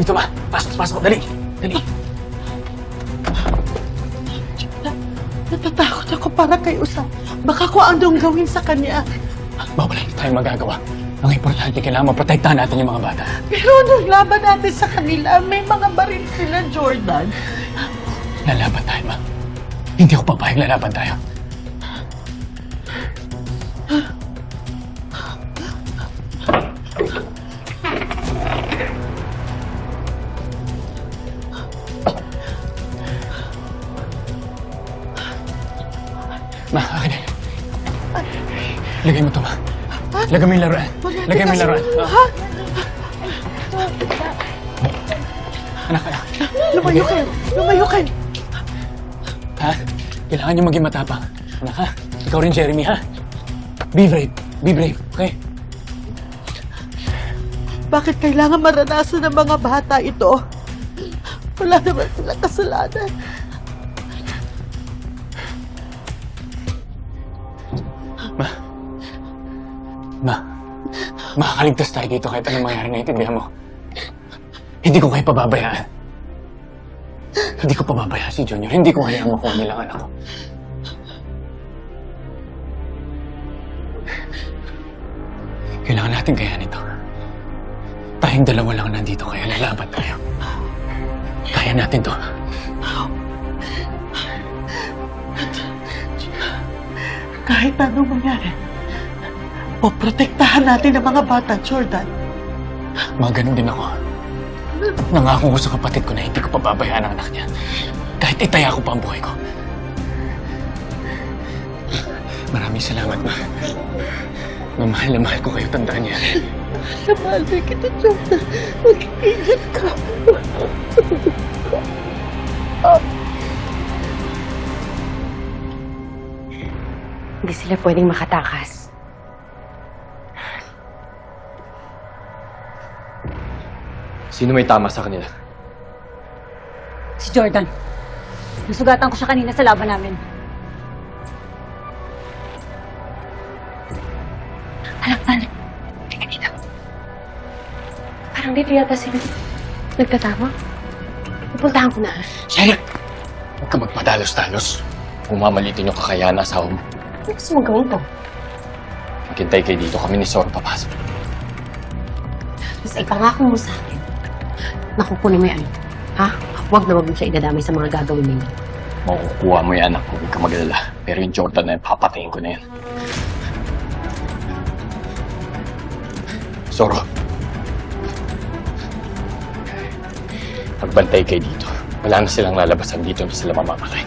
Dito ma, pasok, pasok, dali, dali. Natatakot ako para kay Usa. Baka kung anong gawin sa kanya. Ma, wala hindi tayong magagawa. Ang importante, kailangan maprotektahan natin yung mga bata. Pero anong laban natin sa kanila? May mga baril sila, Jordan. Lalaban tayo, ma. Hindi ako papayag lalaban tayo. Ma, akin yan. Lagay mo to, ma. Lagay mo yung laruan. Lagay mo yung laruan. Ha? Anak, anak. Lumayo kayo. Lumayo kayo. Ha? Kailangan niyo maging matapang. Anak, ha? Ikaw rin, Jeremy, ha? Be brave. Be brave, okay? Bakit kailangan maranasan ng mga bata ito? Wala naman silang kasalanan. Makakaligtas tayo dito kahit anong mangyari, naiintindihan mo. Hindi ko kayo pababayaan. Hindi ko pababayaan si Junior. Hindi ko hayaan makuha nilang anak ko. Kailangan natin kaya nito. Tayong dalawa lang nandito kaya lalaban tayo. Kaya natin to. Kahit anong mangyari, poprotektahan natin ang mga bata, Jordan. Mga ganun din ako. Nangako ko sa kapatid ko na hindi ko pababayaan ang anak niya. Kahit itaya ko pa ang buhay ko. Maraming salamat, ma. Mamahal na mahal ko kayo, tandaan niya. Mahal na kita, Jordan. Mag-iingat ka. Hindi sila pwedeng makatakas. Sino may tama sa kanila? Si Jordan. Nasugatan ko siya kanina sa laban namin. Alakpan. Teka dito. Parang dito yata sila nagkatawa. Pupuntahan ko na. Sherry! Huwag ka magpadalos-dalos. Pumamalitin yung kakayahan na asawa mo. Ano gusto mong gawin to? Maghintay kayo dito. Kami ni Sor papasok. Mas ipangako mo sa akin. Nakukunin mo yan. Ha? Huwag na huwag mo siya idadamay sa mga gagawin ninyo. Makukuha mo yung anak ko. Huwag ka magalala. Pero yung Jordan na yan, papatayin ko na yan. Soro. Magbantay kayo dito. Wala na silang lalabasan dito na sila mamamatay.